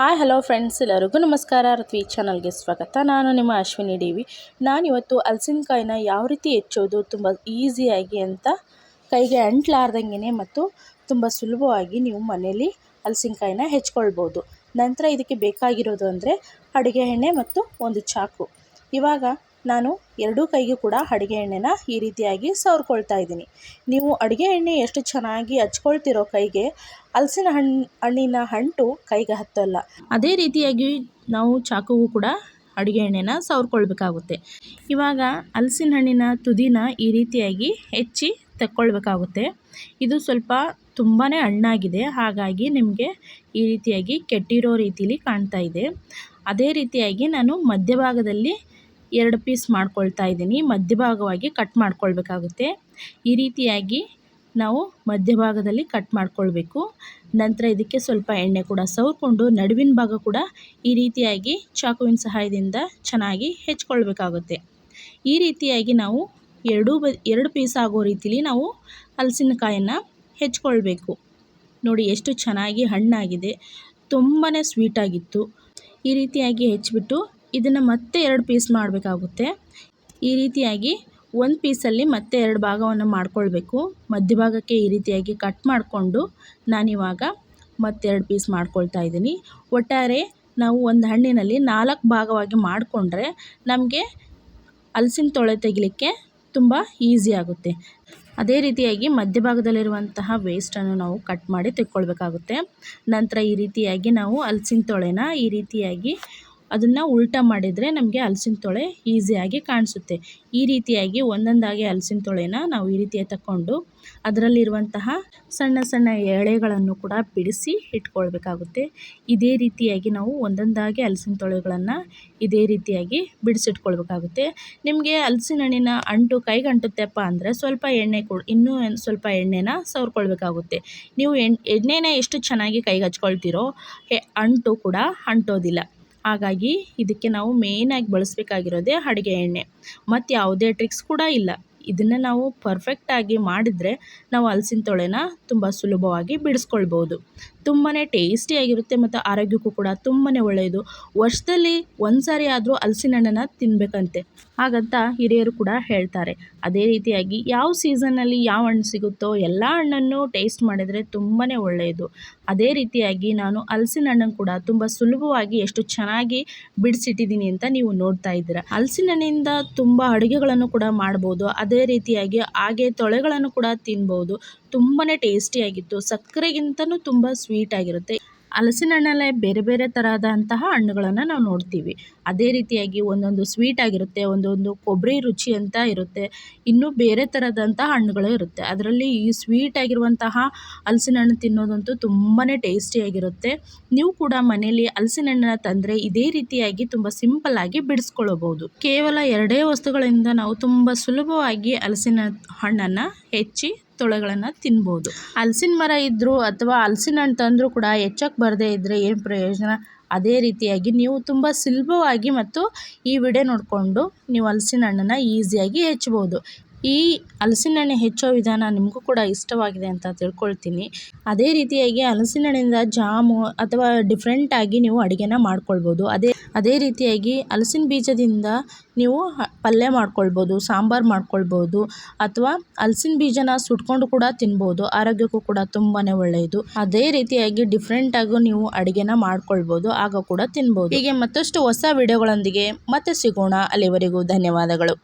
Hi, hello friends, ಎಲ್ಲರಿಗೂ ನಮಸ್ಕಾರ. ಋತ್ವಿ ಚಾನಲ್ಗೆ ಸ್ವಾಗತ. ನಾನು ನಿಮ್ಮ ಅಶ್ವಿನಿ ಡಿ ನಾನಿವತ್ತು ಹಲಸಿನಕಾಯಿನ ಯಾವ ರೀತಿ ಹೆಚ್ಚೋದು, ತುಂಬ ಈಸಿಯಾಗಿ ಅಂತ ಕೈಗೆ ಅಂಟ್ಲಾರ್ದಂಗೆ ಮತ್ತು ತುಂಬ ಸುಲಭವಾಗಿ ನೀವು ಮನೇಲಿ ಹಲಸಿನಕಾಯಿನ ಹೆಚ್ಕೊಳ್ಬೋದು. ನಂತರ ಇದಕ್ಕೆ ಬೇಕಾಗಿರೋದು ಅಂದರೆ ಅಡುಗೆ ಎಣ್ಣೆ ಮತ್ತು ಒಂದು ಚಾಕು. ಇವಾಗ ನಾನು ಎರಡೂ ಕೈಗೂ ಕೂಡ ಅಡುಗೆ ಎಣ್ಣೆನ ಈ ರೀತಿಯಾಗಿ ಸವರ್ಕೊಳ್ತಾ ಇದ್ದೀನಿ. ನೀವು ಅಡುಗೆ ಎಣ್ಣೆ ಎಷ್ಟು ಚೆನ್ನಾಗಿ ಹಚ್ಕೊಳ್ತಿರೋ ಕೈಗೆ ಹಲಸಿನ ಹಣ್ಣು ಹಣ್ಣಿನ ಅಂಟು ಕೈಗೆ ಹತ್ತಲ್ಲ. ಅದೇ ರೀತಿಯಾಗಿ ನಾವು ಚಾಕುವು ಕೂಡ ಅಡುಗೆ ಎಣ್ಣೆನ ಸವರ್ಕೊಳ್ಬೇಕಾಗುತ್ತೆ. ಇವಾಗ ಹಲಸಿನ ಹಣ್ಣಿನ ತುದಿನ ಈ ರೀತಿಯಾಗಿ ಹೆಚ್ಚಿ ತಕ್ಕೊಳ್ಬೇಕಾಗುತ್ತೆ. ಇದು ಸ್ವಲ್ಪ ತುಂಬಾ ಹಣ್ಣಾಗಿದೆ. ಹಾಗಾಗಿ ನಿಮಗೆ ಈ ರೀತಿಯಾಗಿ ಕೆಟ್ಟಿರೋ ರೀತಿಲಿ ಕಾಣ್ತಾ ಇದೆ. ಅದೇ ರೀತಿಯಾಗಿ ನಾನು ಮಧ್ಯಭಾಗದಲ್ಲಿ ಎರಡು ಪೀಸ್ ಮಾಡ್ಕೊಳ್ತಾ ಇದ್ದೀನಿ. ಮಧ್ಯಭಾಗವಾಗಿ ಕಟ್ ಮಾಡ್ಕೊಳ್ಬೇಕಾಗುತ್ತೆ. ಈ ರೀತಿಯಾಗಿ ನಾವು ಮಧ್ಯಭಾಗದಲ್ಲಿ ಕಟ್ ಮಾಡ್ಕೊಳ್ಬೇಕು. ನಂತರ ಇದಕ್ಕೆ ಸ್ವಲ್ಪ ಎಣ್ಣೆ ಕೂಡ ಸವರ್ಕೊಂಡು ನಡುವಿನ ಭಾಗ ಕೂಡ ಈ ರೀತಿಯಾಗಿ ಚಾಕುವಿನ ಸಹಾಯದಿಂದ ಚೆನ್ನಾಗಿ ಹೆಚ್ಕೊಳ್ಬೇಕಾಗುತ್ತೆ. ಈ ರೀತಿಯಾಗಿ ನಾವು ಎರಡೂ ಬ, ಎರಡು ಪೀಸ್ ಆಗೋ ರೀತಿಲಿ ನಾವು ಹಲಸಿನಕಾಯನ್ನು ಹೆಚ್ಕೊಳ್ಬೇಕು. ನೋಡಿ ಎಷ್ಟು ಚೆನ್ನಾಗಿ ಹಣ್ಣಾಗಿದೆ. ತುಂಬಾ ಸ್ವೀಟಾಗಿತ್ತು ಈ ರೀತಿಯಾಗಿ ಹೆಚ್ಚಿಬಿಟ್ಟು ಇದನ್ನು ಮತ್ತೆ ಎರಡು ಪೀಸ್ ಮಾಡಬೇಕಾಗುತ್ತೆ. ಈ ರೀತಿಯಾಗಿ ಒಂದು ಪೀಸಲ್ಲಿ ಮತ್ತೆ ಎರಡು ಭಾಗವನ್ನು ಮಾಡಿಕೊಳ್ಬೇಕು. ಮಧ್ಯಭಾಗಕ್ಕೆ ಈ ರೀತಿಯಾಗಿ ಕಟ್ ಮಾಡಿಕೊಂಡು ನಾನಿವಾಗ ಮತ್ತೆರಡು ಪೀಸ್ ಮಾಡ್ಕೊಳ್ತಾ ಇದ್ದೀನಿ. ಒಟ್ಟಾರೆ ನಾವು ಒಂದು ಹಣ್ಣಿನಲ್ಲಿ ನಾಲ್ಕು ಭಾಗವಾಗಿ ಮಾಡಿಕೊಂಡ್ರೆ ನಮಗೆ ಹಲಸಿನ ತೊಳೆ ತೆಗಿಲಿಕ್ಕೆ ತುಂಬ ಈಸಿ ಆಗುತ್ತೆ. ಅದೇ ರೀತಿಯಾಗಿ ಮಧ್ಯಭಾಗದಲ್ಲಿರುವಂತಹ ವೇಸ್ಟನ್ನು ನಾವು ಕಟ್ ಮಾಡಿ ತೆಕ್ಕೊಳ್ಬೇಕಾಗುತ್ತೆ. ನಂತರ ಈ ರೀತಿಯಾಗಿ ನಾವು ಹಲಸಿನ ತೊಳೆನ ಈ ರೀತಿಯಾಗಿ ಅದನ್ನು ಉಲ್ಟಾ ಮಾಡಿದರೆ ನಮಗೆ ಹಲ್ಸಿನ ತೊಳೆ ಈಸಿಯಾಗಿ ಕಾಣಿಸುತ್ತೆ. ಈ ರೀತಿಯಾಗಿ ಒಂದೊಂದಾಗಿ ಹಲಸಿನ ತೊಳೆನ ನಾವು ಈ ರೀತಿಯಾಗಿ ತಗೊಂಡು ಅದರಲ್ಲಿರುವಂತಹ ಸಣ್ಣ ಸಣ್ಣ ಎಳೆಗಳನ್ನು ಕೂಡ ಬಿಡಿಸಿ ಇಟ್ಕೊಳ್ಬೇಕಾಗುತ್ತೆ. ಇದೇ ರೀತಿಯಾಗಿ ನಾವು ಒಂದೊಂದಾಗಿ ಹಲಸಿನ ತೊಳೆಗಳನ್ನು ಇದೇ ರೀತಿಯಾಗಿ ಬಿಡಿಸಿಟ್ಕೊಳ್ಬೇಕಾಗುತ್ತೆ. ನಿಮಗೆ ಹಲಸಿನ ಹಣ್ಣಿನ ಅಂಟು ಕೈಗೆ ಅಂಟುತ್ತೆಪ್ಪ ಅಂದರೆ ಸ್ವಲ್ಪ ಎಣ್ಣೆ ಕೊಡ್ ಇನ್ನೂ ಸ್ವಲ್ಪ ಎಣ್ಣೆನ ಸವರ್ಕೊಳ್ಬೇಕಾಗುತ್ತೆ. ನೀವು ಎಣ್ಣೆನ ಎಷ್ಟು ಚೆನ್ನಾಗಿ ಕೈಗೆ ಹಚ್ಕೊಳ್ತೀರೋ ಅಂಟು ಕೂಡ ಅಂಟೋದಿಲ್ಲ. ಹಾಗಾಗಿ ಇದಕ್ಕೆ ನಾವು ಮೇಯ್ನಾಗಿ ಬಳಸಬೇಕಾಗಿರೋದೇ ಅಡುಗೆ ಎಣ್ಣೆ. ಮತ್ತು ಯಾವುದೇ ಟ್ರಿಕ್ಸ್ ಕೂಡ ಇಲ್ಲ. ಇದನ್ನು ನಾವು ಪರ್ಫೆಕ್ಟಾಗಿ ಮಾಡಿದರೆ ನಾವು ಹಲ್ಸಿನ ತೊಳೆನ ತುಂಬ ಸುಲಭವಾಗಿ ಬಿಡಿಸ್ಕೊಳ್ಬೋದು. ತುಂಬಾ ಟೇಸ್ಟಿಯಾಗಿರುತ್ತೆ ಮತ್ತು ಆರೋಗ್ಯಕ್ಕೂ ಕೂಡ ತುಂಬಾ ಒಳ್ಳೆಯದು ವರ್ಷದಲ್ಲಿ ಒಂದು ಸಾರಿ ಆದರೂ ಹಲ್ಸಿನ ಹಣ್ಣನ್ನು ತಿನ್ನಬೇಕಂತೆ ಹಾಗಂತ ಹಿರಿಯರು ಕೂಡ ಹೇಳ್ತಾರೆ. ಅದೇ ರೀತಿಯಾಗಿ ಯಾವ ಸೀಸನ್ನಲ್ಲಿ ಯಾವ ಹಣ್ಣು ಸಿಗುತ್ತೋ ಎಲ್ಲ ಹಣ್ಣನ್ನು ಟೇಸ್ಟ್ ಮಾಡಿದರೆ ತುಂಬಾ ಒಳ್ಳೆಯದು ಅದೇ ರೀತಿಯಾಗಿ ನಾನು ಹಲ್ಸಿನ ಹಣ್ಣನ್ನು ಕೂಡ ತುಂಬ ಸುಲಭವಾಗಿ ಎಷ್ಟು ಚೆನ್ನಾಗಿ ಬಿಡಿಸಿಟ್ಟಿದ್ದೀನಿ ಅಂತ ನೀವು ನೋಡ್ತಾ ಇದ್ದೀರಾ. ಹಲ್ಸಿನ ಹಣ್ಣಿಂದ ತುಂಬ ಅಡುಗೆಗಳನ್ನು ಕೂಡ ಮಾಡ್ಬೋದು. ಅದೇ ರೀತಿಯಾಗಿ ಹಾಗೆ ತೊಳೆಗಳನ್ನು ಕೂಡ ತಿನ್ಬೋದು. ತುಂಬಾ ಟೇಸ್ಟಿಯಾಗಿತ್ತು ಸಕ್ಕರೆಗಿಂತನೂ ತುಂಬ ಸ್ವೀಟಾಗಿರುತ್ತೆ ಹಲಸಿನ ಹಣ್ಣಲ್ಲೇ ಬೇರೆ ಬೇರೆ ಥರದಂತಹ ಹಣ್ಣುಗಳನ್ನು ನಾವು ನೋಡ್ತೀವಿ. ಅದೇ ರೀತಿಯಾಗಿ ಒಂದೊಂದು ಸ್ವೀಟ್ ಆಗಿರುತ್ತೆ, ಒಂದೊಂದು ಕೊಬ್ಬರಿ ರುಚಿ ಅಂತ ಇರುತ್ತೆ. ಇನ್ನೂ ಬೇರೆ ಥರದಂತಹ ಹಣ್ಣುಗಳು ಇರುತ್ತೆ. ಅದರಲ್ಲಿ ಈ ಸ್ವೀಟ್ ಆಗಿರುವಂತಹ ಹಲಸಿನ ಹಣ್ಣು ತಿನ್ನೋದಂತೂ ತುಂಬಾ ಟೇಸ್ಟಿಯಾಗಿರುತ್ತೆ ನೀವು ಕೂಡ ಮನೆಯಲ್ಲಿ ಹಲಸಿನ ಹಣ್ಣನ್ನು ತಂದರೆ ಇದೇ ರೀತಿಯಾಗಿ ತುಂಬ ಸಿಂಪಲ್ಲಾಗಿ ಬಿಡಿಸ್ಕೊಳ್ಳಬಹುದು ಕೇವಲ ಎರಡೇ ವಸ್ತುಗಳಿಂದ ನಾವು ತುಂಬ ಸುಲಭವಾಗಿ ಹಲಸಿನ ಹಣ್ಣನ್ನು ಹೆಚ್ಚಿ ತೊಳೆಗಳನ್ನು ತಿನ್ಬೋದು. ಹಲ್ಸಿನ ಮರ ಇದ್ದರೂ ಅಥವಾ ಹಲ್ಸಿನ ಹಣ್ಣು ತಂದರೂ ಕೂಡ ಹೆಚ್ಚಕ್ಕೆ ಬರದೇ ಇದ್ದರೆ ಏನು ಪ್ರಯೋಜನ? ಅದೇ ರೀತಿಯಾಗಿ ನೀವು ತುಂಬ ಸುಲಭವಾಗಿ ಮತ್ತು ಈ ವಿಡಿಯೋ ನೋಡಿಕೊಂಡು ನೀವು ಹಲ್ಸಿನ ಹಣ್ಣನ್ನು ಈಸಿಯಾಗಿ ಹೆಚ್ಚಬೋದು. ಈ ಹಲಸಿನ ಹಣ್ಣು ಹೆಚ್ಚೋ ವಿಧಾನ ನಿಮಗೂ ಕೂಡ ಇಷ್ಟವಾಗಿದೆ ಅಂತ ತಿಳ್ಕೊಳ್ತೀನಿ. ಅದೇ ರೀತಿಯಾಗಿ ಹಲಸಿನ ಹಣ್ಣಿಂದ ಜಾಮು ಅಥವಾ ಡಿಫ್ರೆಂಟಾಗಿ ನೀವು ಅಡುಗೆನ ಮಾಡ್ಕೊಳ್ಬೋದು. ಅದೇ ಅದೇ ರೀತಿಯಾಗಿ ಹಲಸಿನ ಬೀಜದಿಂದ ನೀವು ಪಲ್ಯ ಮಾಡ್ಕೊಳ್ಬೋದು, ಸಾಂಬಾರು ಮಾಡ್ಕೊಳ್ಬೋದು ಅಥವಾ ಹಲಸಿನ ಬೀಜನ ಸುಟ್ಕೊಂಡು ಕೂಡ ತಿನ್ಬೋದು. ಆರೋಗ್ಯಕ್ಕೂ ಕೂಡ ತುಂಬಾ ಒಳ್ಳೆಯದು. ಅದೇ ರೀತಿಯಾಗಿ ಡಿಫ್ರೆಂಟಾಗೂ ನೀವು ಅಡುಗೆನ ಮಾಡ್ಕೊಳ್ಬೋದು, ಆಗ ಕೂಡ ತಿನ್ಬೋದು. ಹೀಗೆ ಮತ್ತಷ್ಟು ಹೊಸ ವಿಡಿಯೋಗಳೊಂದಿಗೆ ಮತ್ತೆ ಸಿಗೋಣ. ಅಲ್ಲಿವರೆಗೂ ಧನ್ಯವಾದಗಳು.